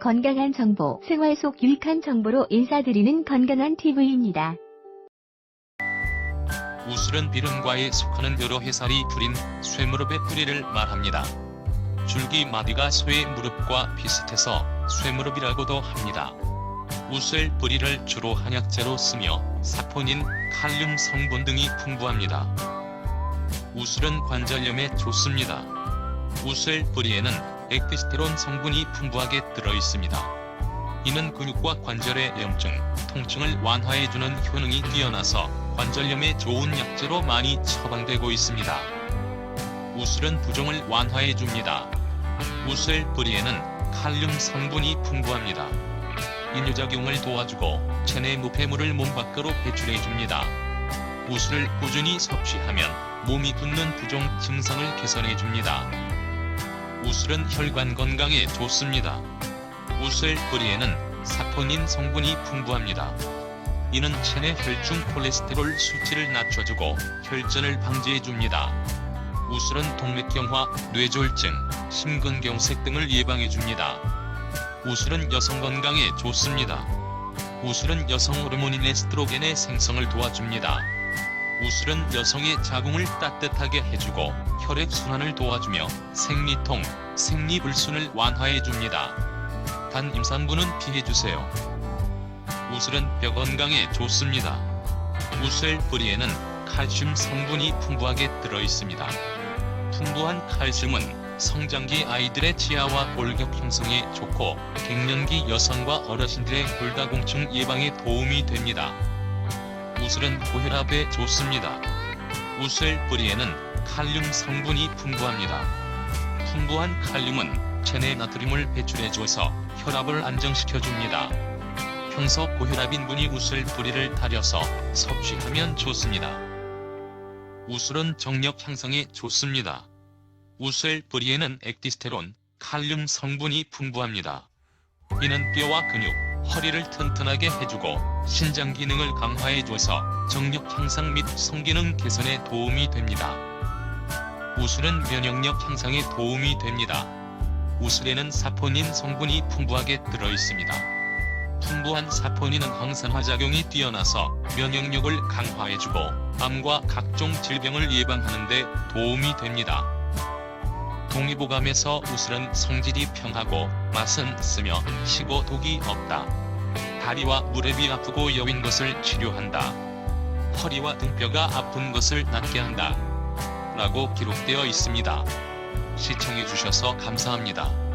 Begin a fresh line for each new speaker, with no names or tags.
건강한 정보, 생활 속 유익한 정보로 인사드리는 건강한 TV입니다.
우슬은 비름과에 속하는 여러 해살이 풀인 쇠무릎의 뿌리를 말합니다. 줄기 마디가 쇠 무릎과 비슷해서 쇠무릎이라고도 합니다. 우슬 뿌리를 주로 한약재로 쓰며 사포닌, 칼륨 성분 등이 풍부합니다. 우슬은 관절염에 좋습니다. 우슬 뿌리에는 엑디스테론 성분이 풍부하게 들어 있습니다. 이는 근육과 관절의 염증, 통증을 완화해주는 효능이 뛰어나서 관절염에 좋은 약재로 많이 처방되고 있습니다. 우슬은 부종을 완화해줍니다. 우슬 뿌리에는 칼륨 성분이 풍부합니다. 인유작용을 도와주고 체내 무폐물을 몸 밖으로 배출해줍니다. 우슬을 꾸준히 섭취하면 몸이 굳는 부종 증상을 개선해줍니다. 우슬은 혈관 건강에 좋습니다. 우슬 뿌리에는 사포닌 성분이 풍부합니다. 이는 체내 혈중 콜레스테롤 수치를 낮춰주고 혈전을 방지해줍니다. 우슬은 동맥경화, 뇌졸중, 심근경색 등을 예방해줍니다. 우슬은 여성 건강에 좋습니다. 우슬은 여성 호르몬인 에스트로겐의 생성을 도와줍니다. 우슬은 여성의 자궁을 따뜻하게 해주고 혈액순환을 도와주며 생리통, 생리불순을 완화해줍니다. 단 임산부는 피해주세요. 우슬은 뼈 건강에 좋습니다. 우슬 뿌리에는 칼슘 성분이 풍부하게 들어있습니다. 풍부한 칼슘은 성장기 아이들의 치아와 골격 형성에 좋고 갱년기 여성과 어르신들의 골다공증 예방에 도움이 됩니다. 우슬은 고혈압에 좋습니다. 우슬 뿌리에는 칼륨 성분이 풍부합니다. 풍부한 칼륨은 체내 나트륨을 배출해줘서 혈압을 안정시켜줍니다. 평소 고혈압인 분이 우슬 뿌리를 다려서 섭취하면 좋습니다. 우슬은 정력 향상에 좋습니다. 우슬 뿌리에는 엑디스테론, 칼륨 성분이 풍부합니다. 이는 뼈와 근육, 허리를 튼튼하게 해주고 신장 기능을 강화해줘서 정력 향상 및 성기능 개선에 도움이 됩니다. 우슬은 면역력 향상에 도움이 됩니다. 우슬에는 사포닌 성분이 풍부하게 들어있습니다. 풍부한 사포닌은 항산화 작용이 뛰어나서 면역력을 강화해주고 암과 각종 질병을 예방하는 데 도움이 됩니다. 동의보감에서 우슬은 성질이 평하고 맛은 쓰며 시고 독이 없다. 다리와 무릎이 아프고 여윈 것을 치료한다. 허리와 등뼈가 아픈 것을 낫게 한다. 라고 기록되어 있습니다. 시청해주셔서 감사합니다.